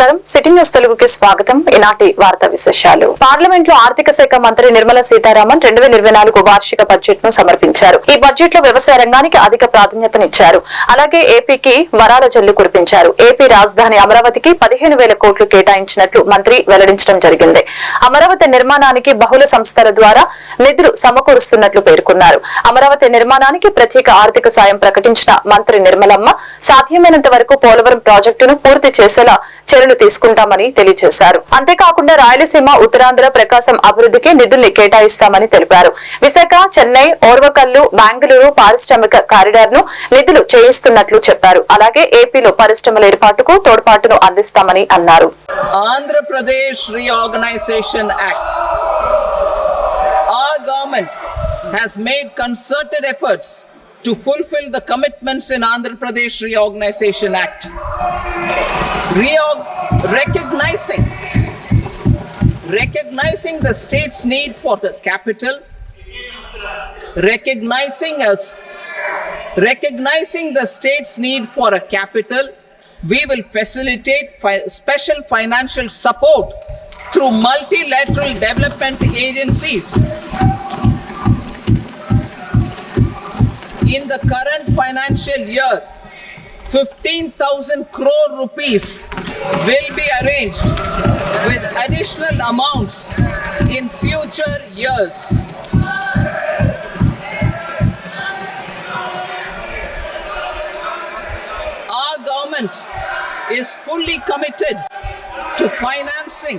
నమస్కారం. City news తెలుగుకి స్వాగతం. ఈనాటి వార్తా విశేషాలు. పార్లమెంట్లో ఆర్థిక శాఖ మంత్రి నిర్మలా సీతారామన్ రెండు వేల ఇరవై నాలుగు వార్షిక బడ్జెట్ను సమర్పించారు. ఈ బడ్జెట్లో వ్యవసాయ రంగానికి అధిక ప్రాధాన్యతనిచ్చారు. అలాగే ఏపీకి వరాల జల్లు కురిపించారు. ఏపీ రాజధాని అమరావతికి పదిహేను వేల కోట్లు కేటాయించినట్లు మంత్రి వెల్లడించడం జరిగింది. అమరావతి నిర్మాణానికి బహుళ సంస్థల ద్వారా నిధులు సమకూరుస్తున్నట్లు పేర్కొన్నారు. అమరావతి నిర్మాణానికి ప్రత్యేక ఆర్థిక సాయం ప్రకటించిన మంత్రి నిర్మలమ్మ సాధ్యమైనంత వరకు పోలవరం ప్రాజెక్టును పూర్తి చేసేలా చర్యలు తీసుకుంటామని తెలియజేశారు అంతేకాకుండా రాయలసీమ ఉత్తరాంధ్ర ప్రకాశం అభివృద్ధికి నిధుల్ని కేటాయిస్తామని తెలిపారు విశాఖ చెన్నై ఓర్వకల్లు బెంగళూరు పారిశ్రామిక కారిడార్ను నిధులు చేయిస్తున్నట్లు చెప్పారు అలాగే ఏపీలో పరిశ్రమల ఏర్పాటుకు తోడ్పాటును అందిస్తామని అన్నారు Andhra Pradesh reorganisation act Act. Our government has made concerted efforts to fulfill the commitments in Andhra Pradesh Reorganization Act. Reorg- recognizing recognizing the state's need for the capital, recognizing us recognizing the state's need for a capital, we will facilitate fi- special financial support through multilateral development agencies. In the current financial year, 15,000 crore rupees will be arranged with additional amounts in future years. Our government is fully committed to financing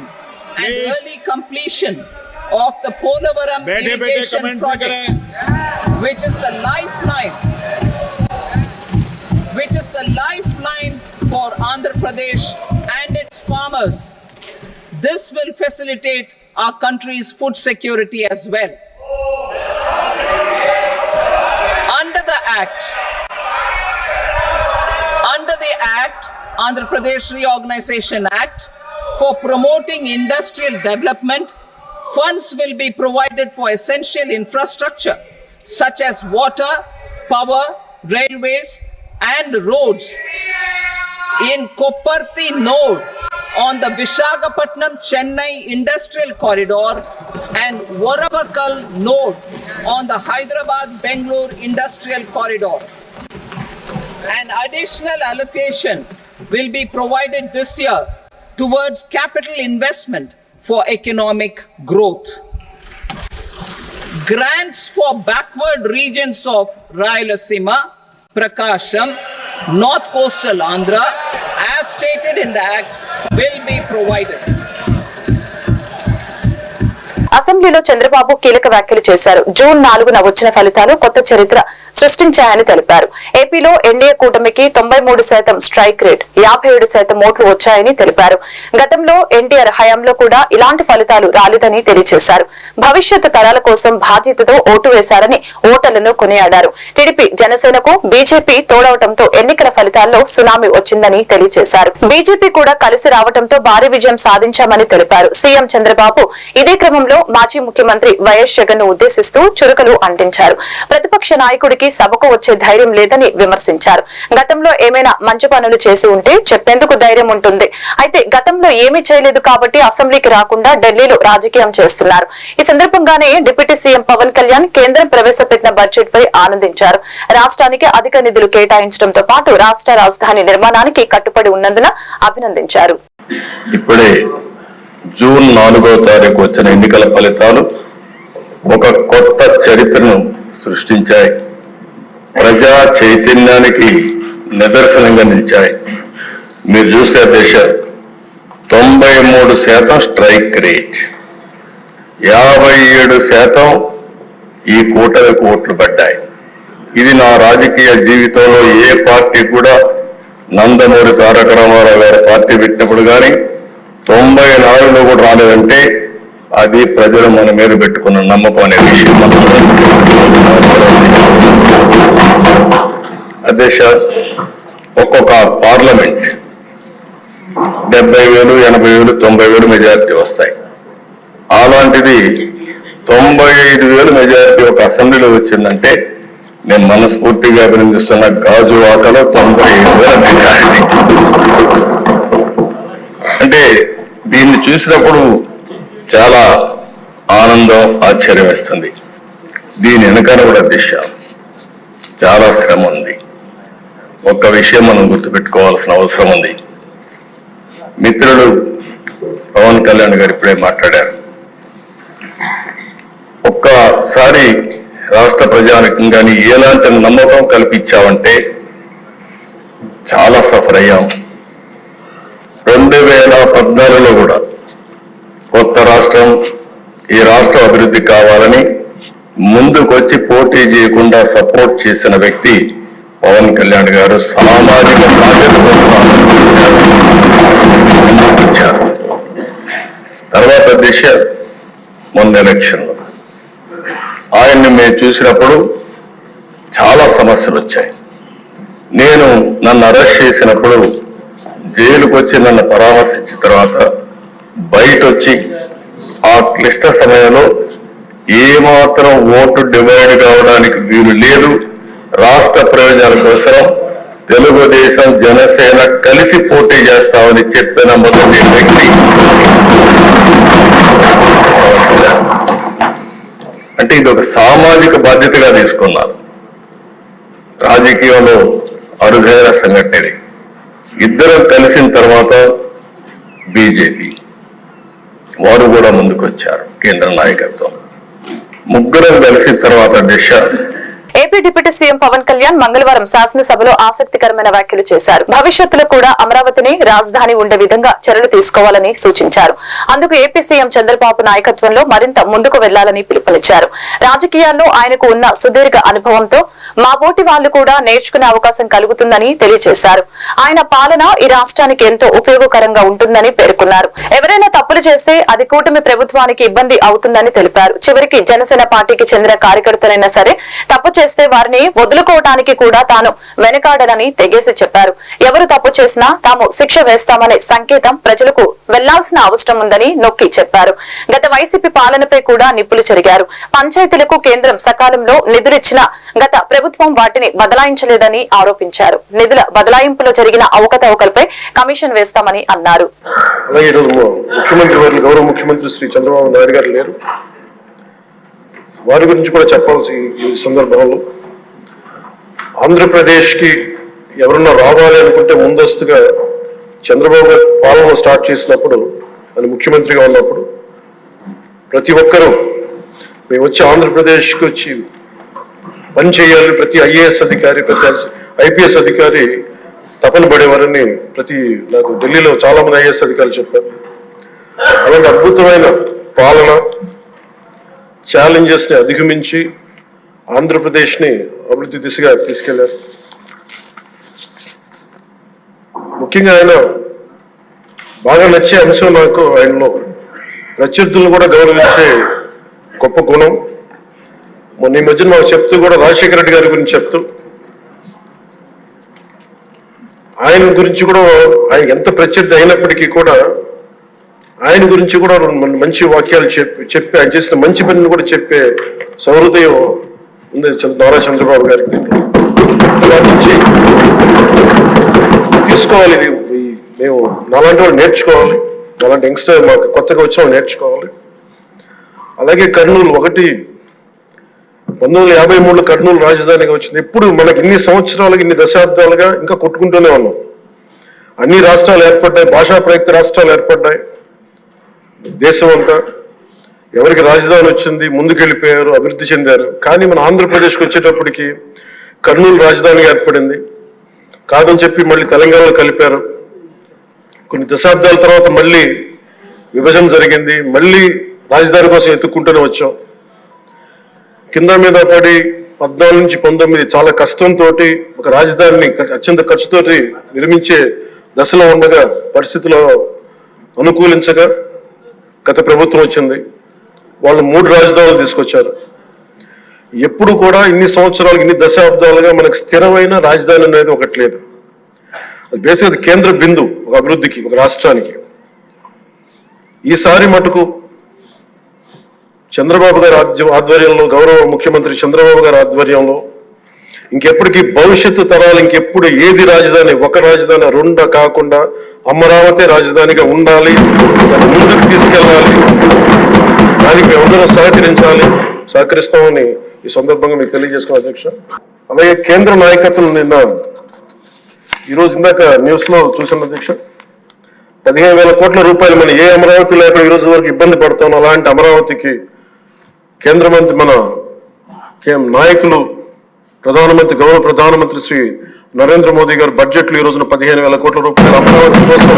and early completion of the Polavaram irrigation project, which is the lifeline the lifeline for Andhra Pradesh and its farmers. This will facilitate our country's food security as well. Under the Act, under the Act, Andhra Pradesh Reorganization Act, for promoting industrial development, funds will be provided for essential infrastructure such as water, power, railways, and roads. In Koparthi node on the Vishakhapatnam Chennai Industrial Corridor and Varavakal node on the Hyderabad Bangalore Industrial Corridor. An additional allocation will be provided this year towards capital investment for economic growth. Grants for backward regions of Rayalaseema, Prakasham, North Coastal Andhra, as stated in the Act, will be provided. అసెంబ్లీలో చంద్రబాబు కీలక వ్యాఖ్యలు చేశారు. June నాలుగున వచ్చిన ఫలితాలు కొత్త చరిత్ర సృష్టించాయని తెలిపారు. ఏపీలో ఎన్డీఏ కూటమికి తొంభై మూడు శాతం స్ట్రైక్ రేట్ యాభై ఏడు శాతం ఓట్లు వచ్చాయని తెలిపారు. గతంలో ఎన్టీఆర్ హయాంలో కూడా ఇలాంటి ఫలితాలు రాలేదని తెలియజేశారు భవిష్యత్తు తరాల కోసం బాధ్యతతో ఓటు వేశారని ఓటర్లను కొనియాడారు. టీడీపీ జనసేనకు బీజేపీ తోడవటంతో ఎన్నికల ఫలితాల్లో సునామీ వచ్చిందని తెలియజేశారు బీజేపీ కూడా కలిసి రావటంతో భారీ విజయం సాధించామని తెలిపారు. సీఎం చంద్రబాబు ఇదే క్రమంలో మాజీ ముఖ్యమంత్రి వైఎస్ జగన్ను ఉద్దేశిస్తూ చురుకలు అంటించారు. ప్రతిపక్ష నాయకుడికి సభకు వచ్చే ధైర్యం లేదని విమర్శించారు. గతంలో ఏమైనా మంచి పనులు చేసి ఉంటే చెప్పేందుకు ధైర్యం ఉంటుంది. అయితే గతంలో ఏమీ చేయలేదు కాబట్టి అసెంబ్లీకి రాకుండా ఢిల్లీలో రాజకీయం చేస్తున్నారు. ఈ సందర్భంగానే డిప్యూటీ సీఎం పవన్ కళ్యాణ్ కేంద్రం ప్రవేశపెట్టిన బడ్జెట్ పై ఆనందించారు. రాష్ట్రానికి అధిక నిధులు కేటాయించడంతో పాటు రాష్ట్ర రాజధాని నిర్మాణానికి కట్టుబడి ఉన్నందున అభినందించారు. ఇప్పుడే జూన్ నాలుగో తారీఖు వచ్చిన ఎన్నికల ఫలితాలు ఒక కొత్త చరిత్రను సృష్టించాయి. ప్రజా చైతన్యానికి నిదర్శనంగా నిలిచాయి. మీరు చూస్తే దేశ తొంభై మూడు శాతం స్ట్రైక్ రేట్. యాభై ఏడు శాతం ఈ కూటమికి ఓట్లు పడ్డాయి. ఇది నా రాజకీయ జీవితంలో ఏ పార్టీ కూడా నందమూరి తారక రామారావు గారి పార్టీ పెట్టినప్పుడు కానీ తొంభై నాలుగులో కూడా రాలేదంటే అది ప్రజలు మన మీద పెట్టుకున్న నమ్మకం అనే విషయం మనం అధ్యక్ష ఒక్కొక్క పార్లమెంట్ డెబ్బై వేలు ఎనభై వేలు తొంభై వేలు మెజారిటీ వస్తాయి. అలాంటిది తొంభై ఐదు వేలు మెజారిటీ ఒక అసెంబ్లీలో వచ్చిందంటే నేను మనస్ఫూర్తిగా అభినందిస్తున్న గాజువాకలో తొంభై ఐదు వేల మెజారిటీ. అంటే దీన్ని చూసినప్పుడు చాలా ఆనందం ఆశ్చర్యం వేస్తుంది. దీని వెనకాల కూడా దిశ. చాలా శ్రమ ఉంది. ఒక్క విషయం మనం గుర్తుపెట్టుకోవాల్సిన అవసరం ఉంది. మిత్రుడు పవన్ కళ్యాణ్ గారు ఇప్పుడే మాట్లాడారు. ఒక్కసారి రాష్ట్ర ప్రజానికం కానీ ఎలాంటి నమ్మకం కల్పించావంటే చాలా సఫర్ అయ్యాం. రెండు వేల పద్నాలుగులో కూడా కొత్త రాష్ట్రం ఈ రాష్ట్రం అభివృద్ధి కావాలని ముందుకొచ్చి పోటీ చేయకుండా సపోర్ట్ చేసిన వ్యక్తి పవన్ కళ్యాణ్ గారు సామాజిక బాధ్యత కోసం తర్వాత దిశ మొన్న ఎలక్షన్లో. ఆయన్ని మేము చూసినప్పుడు చాలా సమస్యలు వచ్చాయి. నేను నన్ను అరెస్ట్ చేసినప్పుడు జైలుకు వచ్చి నన్ను పరామర్శించిన తర్వాత బయట వచ్చి ఆ క్లిష్ట సమయంలో ఏమాత్రం ఓటు డివైడ్ కావడానికి వీలు లేదు. రాష్ట్ర ప్రయోజనాల కోసం తెలుగుదేశం జనసేన కలిసి పోటీ చేస్తామని చెప్పిన మొదటి వ్యక్తి. అంటే ఇది ఒక సామాజిక బాధ్యతగా తీసుకున్నారు. రాజకీయంలో అరుదైన సంఘటన ఇది ఇద్దరం కలిసిన తర్వాత బీజేపీ వారు కూడా ముందుకొచ్చారు కేంద్ర నాయకత్వం. ముగ్గురం కలిసిన తర్వాత దిశ. AP deputy CM Pawan Kalyan మంగళవారం శాసనసభలో ఆసక్తికరమైన వ్యాఖ్యలు చేశారు. భవిష్యత్తులో కూడా అమరావతిని రాజధాని ఉండే విధంగా చర్యలు తీసుకోవాలని సూచించారు. అందుకు ఏపీ సీఎం చంద్రబాబు నాయకత్వంలో మరింత ముందుకు వెళ్ళాలని పిలుపునిచ్చారు. రాజకీయాల్లో ఆయనకు ఉన్న సుదీర్ఘ అనుభవంతో మా పోటీ వాళ్ళు కూడా నేర్చుకునే అవకాశం కలుగుతుందని తెలియజేశారు. ఆయన పాలన ఈ రాష్ట్రానికి ఎంతో ఉపయోగకరంగా ఉంటుందని పేర్కొన్నారు. ఎవరైనా తప్పులు చేస్తే అది కూటమి ప్రభుత్వానికి ఇబ్బంది అవుతుందని తెలిపారు. చివరికి జనసేన పార్టీకి చెందిన కార్యకర్తలైనా సరే తప్పు చేస్తే వారిని వదులుకోవటానికి కూడా తాను వెనకాడనని తెగేసి చెప్పారు. ఎవరు తప్పు చేసినా తాము శిక్ష వేస్తామనే సంకేతం ప్రజలకు వెళ్ళాల్సిన అవసరం ఉందని నొక్కి చెప్పారు. గత వైసీపీ పాలనపై కూడా నిప్పులు చెరిగారు. పంచాయతీలకు కేంద్రం సకాలంలో నిధులిచ్చిన గత ప్రభుత్వం వాటిని బదలాయించలేదని ఆరోపించారు. నిధుల బదలాయింపులో జరిగిన అవకతవకలపై కమిషన్ వేస్తామని అన్నారు. ముఖ్యమంత్రి గౌరవ ముఖ్యమంత్రి శ్రీ చంద్రబాబు నాయుడు గారు లేరు. వారి గురించి కూడా చెప్పాల్సి ఈ సందర్భంలో ఆంధ్రప్రదేశ్కి ఎవరన్నా రావాలి అనుకుంటే ముందస్తుగా చంద్రబాబు గారు పాలన స్టార్ట్ చేసినప్పుడు ఆయన ముఖ్యమంత్రిగా ఉన్నప్పుడు ప్రతి ఒక్కరూ మేము వచ్చి ఆంధ్రప్రదేశ్కి వచ్చి పని చేయాలి ప్రతి ఐఏఎస్ అధికారి ప్రతి ఐపీఎస్ అధికారి తపన పడేవారని ప్రతి నాకు ఢిల్లీలో చాలా మంది ఐఏఎస్ అధికారులు చెప్పారు. అలాంటి అద్భుతమైన పాలన ఛాలెంజెస్ని అధిగమించి ఆంధ్రప్రదేశ్ని అభివృద్ధి దిశగా తీసుకెళ్ళారు. ముఖ్యంగా ఆయన బాగా నచ్చే అంశం నాకు ఆయనలో ప్రత్యర్థులను కూడా గౌరవించే గొప్ప గుణం. మొన్న ఈ మధ్యన మాకు చెప్తూ కూడా రాజశేఖర రెడ్డి గారి గురించి చెప్తూ ఆయన గురించి కూడా ఆయన ఎంత ప్రత్యర్థి అయినప్పటికీ కూడా ఆయన గురించి కూడా రెండు మంచి వాక్యాలు చెప్పి చెప్పి ఆయన చేసిన మంచి పనిని కూడా చెప్పే సౌహృదయం ఉంది చంద్ర- నారా చంద్రబాబు గారికి. నుంచి తీసుకోవాలి మేము నాలాంటి వాళ్ళు నేర్చుకోవాలి. అలాంటి యంగ్స్టర్ మాకు కొత్తగా వచ్చిన వాళ్ళు నేర్చుకోవాలి. అలాగే కర్నూలు ఒకటి పంతొమ్మిది వందల యాభై మూడులో కర్నూలు రాజధానిగా వచ్చింది. ఇప్పుడు మనకి ఇన్ని సంవత్సరాలుగా ఇన్ని దశాబ్దాలుగా ఇంకా కొట్టుకుంటూనే ఉన్నాం. అన్ని రాష్ట్రాలు ఏర్పడ్డాయి భాషా ప్రయుక్త రాష్ట్రాలు ఏర్పడ్డాయి. దేశం అంతా ఎవరికి రాజధాని వచ్చింది ముందుకెళ్ళిపోయారు అభివృద్ధి చెందారు. కానీ మన ఆంధ్రప్రదేశ్కి వచ్చేటప్పటికి కర్నూలు రాజధానిగా ఏర్పడింది. కాదని చెప్పి మళ్ళీ తెలంగాణలో కలిపారు. కొన్ని దశాబ్దాల తర్వాత మళ్ళీ విభజన జరిగింది. మళ్ళీ రాజధాని కోసం ఎత్తుక్కుంటూనే వచ్చాం. కింద మీద పడి పద్నాలుగు నుంచి పంతొమ్మిది చాలా కష్టంతో ఒక రాజధానిని అత్యంత ఖర్చుతోటి నిర్మించే దశలో ఉండగా పరిస్థితుల్లో అనుకూలించగా గత ప్రభుత్వం వచ్చింది. వాళ్ళు మూడు రాజధానులు తీసుకొచ్చారు. ఎప్పుడు కూడా ఇన్ని సంవత్సరాలు ఇన్ని దశాబ్దాలుగా మనకు స్థిరమైన రాజధాని అనేది ఒకటి లేదు. అది బేసిక్ కేంద్ర బిందు ఒక అభివృద్ధికి ఒక రాష్ట్రానికి. ఈసారి మటుకు చంద్రబాబు గారి ఆధ్వర్యంలో గౌరవ ముఖ్యమంత్రి చంద్రబాబు గారి ఆధ్వర్యంలో ఇంకెప్పటికీ భవిష్యత్తు తరాలు ఇంకెప్పుడు ఏది రాజధాని ఒక రాజధాని రెండు కాకుండా అమరావతి రాజధానిగా ఉండాలి ముందుకు తీసుకెళ్ళాలి దానికి మేమందరం సహకరించాలి. సహకరిస్తామని ఈ సందర్భంగా మీకు తెలియజేసుకున్నాను అధ్యక్ష. అలాగే కేంద్ర నాయకత్వం నిన్న ఈరోజు ఇందాక న్యూస్లో చూసిన అధ్యక్ష. పదిహేను వేల కోట్ల రూపాయలు మన ఏ అమరావతి లేకుండా ఈ రోజు వరకు ఇబ్బంది పడుతున్నాం అలాంటి అమరావతికి కేంద్ర మంత్రి మన నాయకులు ప్రధానమంత్రి గౌరవ ప్రధానమంత్రి శ్రీ నరేంద్ర మోదీ గారు బడ్జెట్లు ఈ రోజున పదిహేను వేల కోట్ల రూపాయలు అమరావతి కోసం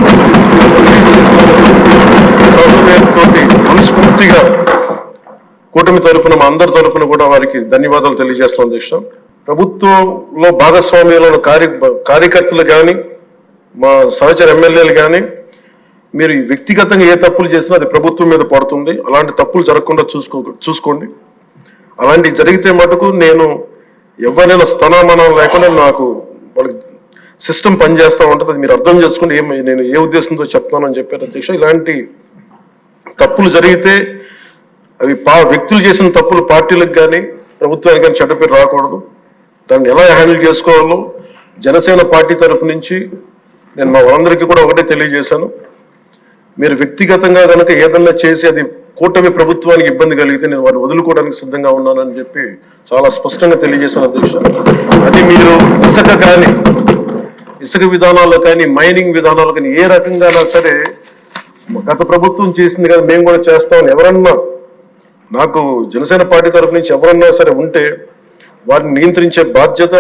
మనస్ఫూర్తిగా కూటమి తరపున మా అందరి తరపున కూడా వారికి ధన్యవాదాలు తెలియజేస్తాం అధ్యక్ష ప్రభుత్వంలో భాగస్వామ్యంలో కార్య కార్యకర్తలు కానీ మా సహచర ఎమ్మెల్యేలు కానీ మీరు వ్యక్తిగతంగా ఏ తప్పులు చేసినా అది ప్రభుత్వం మీద పడుతుంది. అలాంటి తప్పులు జరగకుండా చూసుకో చూసుకోండి. అలాంటివి జరిగితే మటుకు నేను ఎవరైనా స్థనామానం లేకుండా నాకు వాళ్ళకి సిస్టమ్ పనిచేస్తా ఉంటుంది. అది మీరు అర్థం చేసుకుని ఏం నేను ఏ ఉద్దేశంతో చెప్తున్నానని చెప్పారు అధ్యక్ష. ఇలాంటి తప్పులు జరిగితే అవి పా వ్యక్తులు చేసిన తప్పులు పార్టీలకు కానీ ప్రభుత్వానికి కానీ చెడ్డ పేరు రాకూడదు. దాన్ని ఎలా హ్యాండిల్ చేసుకోవాలో జనసేన పార్టీ తరఫు నుంచి నేను మా వాళ్ళందరికీ కూడా ఒకటే తెలియజేశాను. మీరు వ్యక్తిగతంగా కనుక ఏదన్నా చేసి అది కూటమి ప్రభుత్వానికి ఇబ్బంది కలిగితే నేను వారిని వదులుకోవడానికి సిద్ధంగా ఉన్నానని చెప్పి చాలా స్పష్టంగా తెలియజేశాను అధ్యక్ష అది మీరు ఇసుక కానీ ఇసుక విధానాల్లో కానీ మైనింగ్ విధానాల్లో కానీ ఏ రకంగా సరే గత ప్రభుత్వం చేసింది కదా మేము కూడా చేస్తామని ఎవరన్నా నాకు జనసేన పార్టీ తరఫు నుంచి ఎవరన్నా సరే ఉంటే వారిని నియంత్రించే బాధ్యత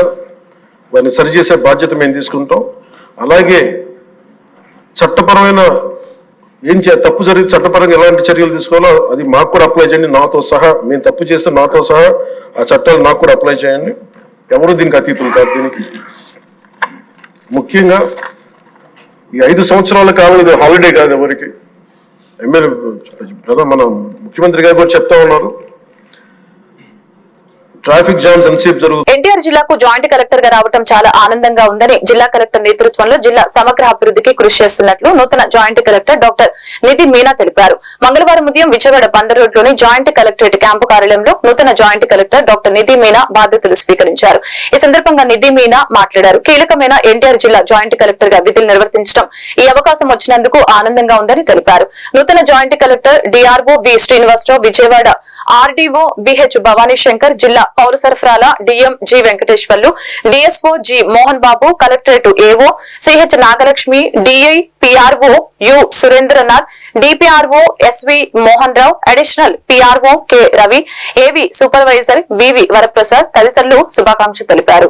వారిని సరిచేసే బాధ్యత మేము తీసుకుంటాం. అలాగే చట్టపరమైన ఏం చే తప్పు జరిగి చట్టపరంగా ఎలాంటి చర్యలు తీసుకోవాలో అది మాకు కూడా అప్లై చేయండి. నాతో సహా మేము తప్పు చేస్తే నాతో సహా ఆ చట్టాలు నాకు కూడా అప్లై చేయండి. ఎవరు దీనికి అతీతులు కాదు దీనికి. ముఖ్యంగా ఈ ఐదు సంవత్సరాలు కావాలి ఇది హాలిడే కాదు ఎవరికి. ఎమ్మెల్యే ప్రధాన మన ముఖ్యమంత్రి గారు కూడా చెప్తా ఉన్నారు. ట్రాఫిక్ జామ్స్ ఎంతసేపు జరుగుతుంది ఎన్టీఆర్ జిల్లాకు జాయింట్ కలెక్టర్గా రావడం చాలా ఆనందంగా ఉందని జిల్లా కలెక్టర్ నేతృత్వంలో జిల్లా సమగ్ర అభివృద్ధికి కృషి చేస్తున్నట్లు నూతన joint collector doctor Nidhi Meena తెలిపారు. మంగళవారం ఉదయం విజయవాడ బందర్ రోడ్లోని జాయింట్ కలెక్టరేట్ క్యాంపు కార్యాలయంలో నూతన joint collector doctor Nidhi Meena బాధ్యతలు స్వీకరించారు. ఈ సందర్భంగా నిధి మీనా మాట్లాడారు. కీలకమైన ఎన్టీఆర్ జిల్లా జాయింట్ కలెక్టర్గా విధులు నిర్వర్తించడం ఈ అవకాశం వచ్చినందుకు ఆనందంగా ఉందని తెలిపారు. నూతన joint collector DRO V Srinivasa Rao Vijayawada RDO BH Bhavani Shankar జిల్లా పౌర సరఫరాల DM G Venkateswarlu DSO G Mohan Babu collectorate AO CH Nagalakshmi DI PRO U Surendranath DPRO SV Mohan Rao additional PRO K Ravi AV supervisor VV Varaprasad తదితరులు శుభాకాంక్షలు తెలిపారు.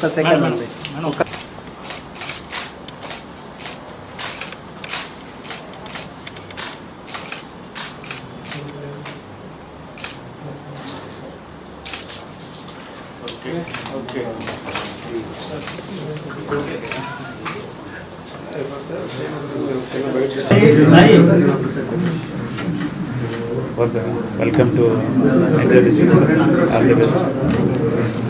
ఒక్క second అండి ఒక్క Welcome to India District. All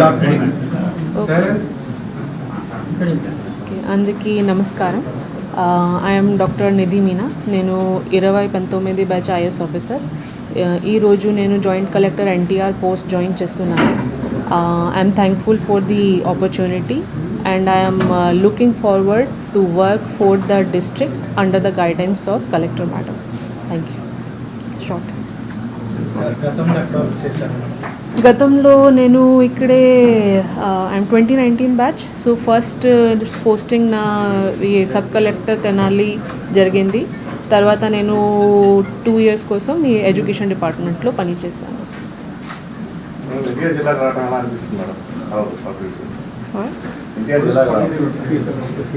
Yes. Okay, నమస్కారం I'm doctor Nidhi Meena నేను ఇరవై పంతొమ్మిది బ్యాచ్ ఐఎస్ ఆఫీసర్ ఈరోజు నేను joint collector NTR post join చేస్తున్నాను. I'm thankful for the opportunity and I'm looking forward to work for the district under the guidance of collector madam thank you short గతంలో నేను ఇక్కడే I'm twenty nineteen batch so first posting నా ఈ sub collector Tenali జరిగింది. తర్వాత నేను two years కోసం ఈ ఎడ్యుకేషన్ డిపార్ట్మెంట్లో పనిచేశాను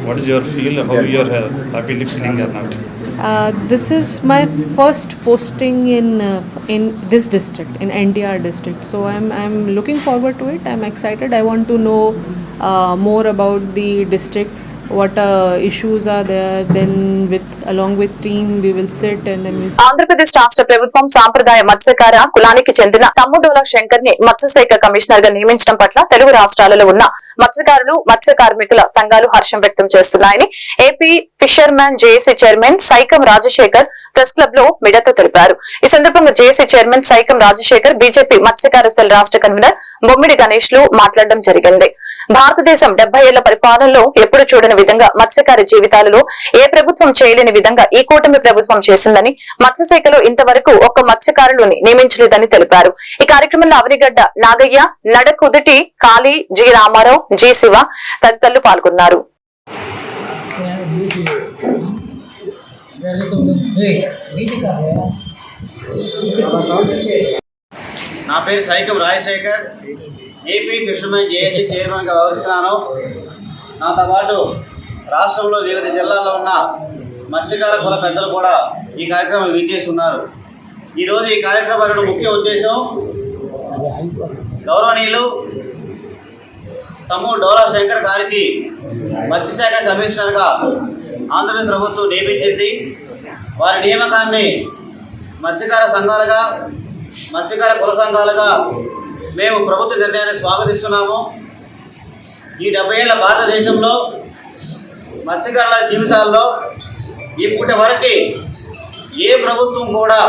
What? is your feel? How you are happy listening or not? Uh, this is my first posting in uh, in this district in NDR district. So i'm i'm looking forward to it. I'm excited. I want to know uh, more about the district what uh, issues are there then with along with team we will sit and then we Andhra Pradesh రాష్ట్ర ప్రభుత్వం సాంప్రదాయ మత్స్యకార కులానికి చెందిన తమ్ముడోల శంకర్ని మత్స్యశాఖ కమిషనర్గా నియమించడం పట్ల తెలుగు రాష్ట్రాలలో ఉన్న మత్స్యకారులు మత్స్య కార్మికుల సంఘాలు హర్షం వ్యక్తం చేస్తున్నాయని AP fisherman JAC chairman Saikam Rajasekhar press క్లబ్లో మీడియాతో తెలిపారు. ఈ సందర్భంగా JAC chairman Saikam Rajasekhar BJP మత్స్యకార సెల్ రాష్ట్ర కన్వీనర్ బొమ్మిడి గణేష్లు మాట్లాడడం జరిగింది. భారతదేశం డెబ్బై ఏళ్ళ పరిపాలనలో ఎప్పుడు చూడని విధంగా మత్స్యకార జీవితాలలో ఏ ప్రభుత్వం చేయలేని విధంగా ఈ కూటమి ప్రభుత్వం చేసిందని మత్స్యశాఖలో ఇంతవరకు ఒక్క మత్స్యకారులను నియమించలేదని తెలిపారు. ఈ కార్యక్రమంలో అవనిగడ్డ నాగయ్య నడకుదుటి కాళీ జి రామారావు జి శివ తదితరులు పాల్గొన్నారు. నా పేరు Saikam Rajasekhar. AP fishermen JAC చైర్మన్గా వ్యవహరిస్తున్నాను. నాతో పాటు రాష్ట్రంలో వివిధ జిల్లాల్లో ఉన్న మత్స్యకార కుల పెద్దలు కూడా ఈ కార్యక్రమం విచ్చేస్తున్నారు. ఈరోజు ఈ కార్యక్రమం ముఖ్య ఉద్దేశం గౌరవనీయులు తమ్ముడు డోలా శంకర్ గారికి మత్స్యశాఖ కమిషనర్గా ఆంధ్రప్రదేశ్ ప్రభుత్వం నియమించింది. వారి నియామకాన్ని మత్స్యకార సంఘాలుగా మత్స్యకార కుల సంఘాలుగా మేము ప్రభుత్వ నిర్ణయాన్ని స్వాగతిస్తున్నాము. ఈ డెబ్బై ఏళ్ళ భారతదేశంలో మత్స్యకారుల జీవితాల్లో ఇప్పటి వరకు ఏ ప్రభుత్వం కూడా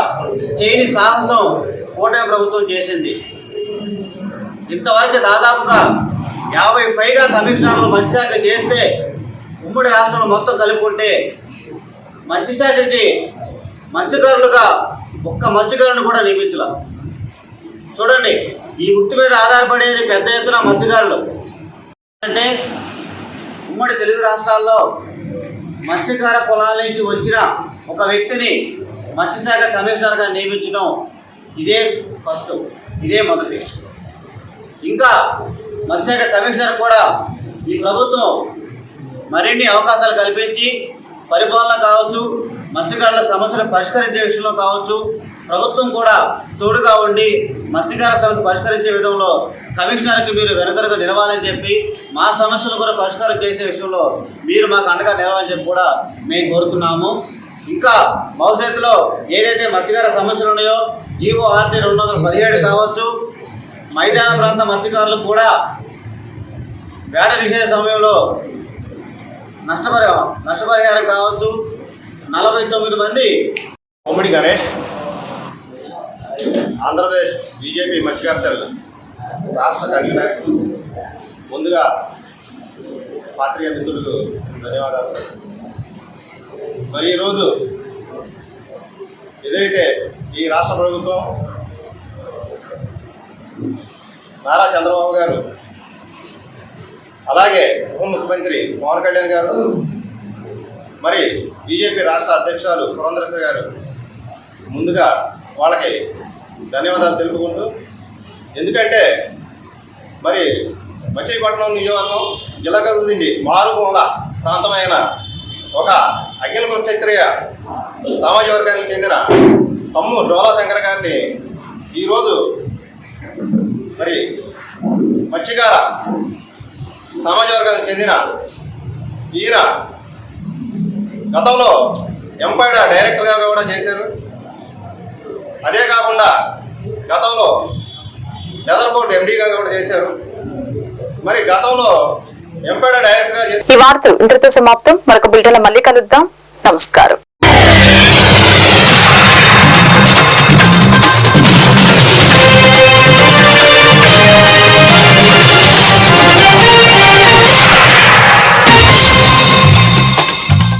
చేయని సాహసం కూటమి ప్రభుత్వం చేసింది. ఇంతవరకు దాదాపుగా యాభై పైగా కమిషనర్లు మత్స్యశాఖ చేస్తే ఉమ్మడి రాష్ట్రంలో మొత్తం కలుపుకుంటే మత్స్యశాఖకి మత్స్యకారులుగా ఒక్క మత్స్యకారుని కూడా నియమించలేదు చూడండి ఈ వృత్తి మీద ఆధారపడేది పెద్ద ఎత్తున మత్స్యకారులు. అంటే ఉమ్మడి తెలుగు రాష్ట్రాల్లో మత్స్యకార పొలాల నుంచి వచ్చిన ఒక వ్యక్తిని మత్స్యశాఖ కమిషనర్గా నియమించడం ఇదే ఫస్ట్ ఇదే మొదటి. ఇంకా మత్స్యశాఖ కమిషనర్ కూడా ఈ ప్రభుత్వం మరిన్ని అవకాశాలు కల్పించి పరిపాలన కావచ్చు మత్స్యకారుల సమస్యలు పరిష్కరించే విషయంలో కావచ్చు ప్రభుత్వం కూడా తోడుగా ఉండి మత్స్యకార సమస్యలు పరిష్కరించే విధంలో కమిషనర్కి మీరు వెనకరకు నిలవాలని చెప్పి మా సమస్యలు కూడా పరిష్కారం చేసే విషయంలో మీరు మాకు అండగా నిలవాలని చెప్పి కూడా మేము కోరుతున్నాము. ఇంకా భవిష్యత్తులో ఏదైతే మత్స్యకార సమస్యలు ఉన్నాయో జీవో ఆర్టీ రెండు వందల పదిహేడు కావచ్చు మైదాన ప్రాంత మత్స్యకారులు కూడా వేట నిషేధ సమయంలో నష్టపరిహారం నష్టపరిహారం కావచ్చు. నలభై తొమ్మిది మంది ఉమ్మడి గణేష్ ఆంధ్రప్రదేశ్ బీజేపీ మంచి సెల్ రాష్ట్ర కన్వీనర్ ముందుగా పాత్రిక మిత్రులకు ధన్యవాదాలు. మరి ఈరోజు ఏదైతే ఈ రాష్ట్ర ప్రభుత్వం నారా చంద్రబాబు గారు అలాగే ఉప ముఖ్యమంత్రి పవన్ కళ్యాణ్ గారు మరి బీజేపీ రాష్ట్ర అధ్యక్షురాలు పురంధరేశ్వరి గారు ముందుగా వాళ్ళకి ధన్యవాదాలు తెలుపుకుంటూ ఎందుకంటే మరి మచిలీపట్నం నియోజకవర్గం జిల్లగల్దిండి మారుమూల ప్రాంతమైన ఒక అఖిల క్షత్రియ సామాజిక వర్గానికి చెందిన తమ్ము డోలా శంకర్ గారిని ఈరోజు మరి మత్స్యకార సామాజిక వర్గానికి చెందిన ఈయన గతంలో ఎంపైడ డైరెక్టర్గా కూడా చేశారు. అదే కాకుండా గతంలో లెదర్ బోర్డ్ ఎండీగా కూడా చేశారు. మరి గతంలో ఎంపైడ డైరెక్టర్గా ఈ వార్తలు ఇంతటితో సమాప్తం. మరొక బిల్టన్ మళ్ళీ కలుద్దాం. నమస్కారం.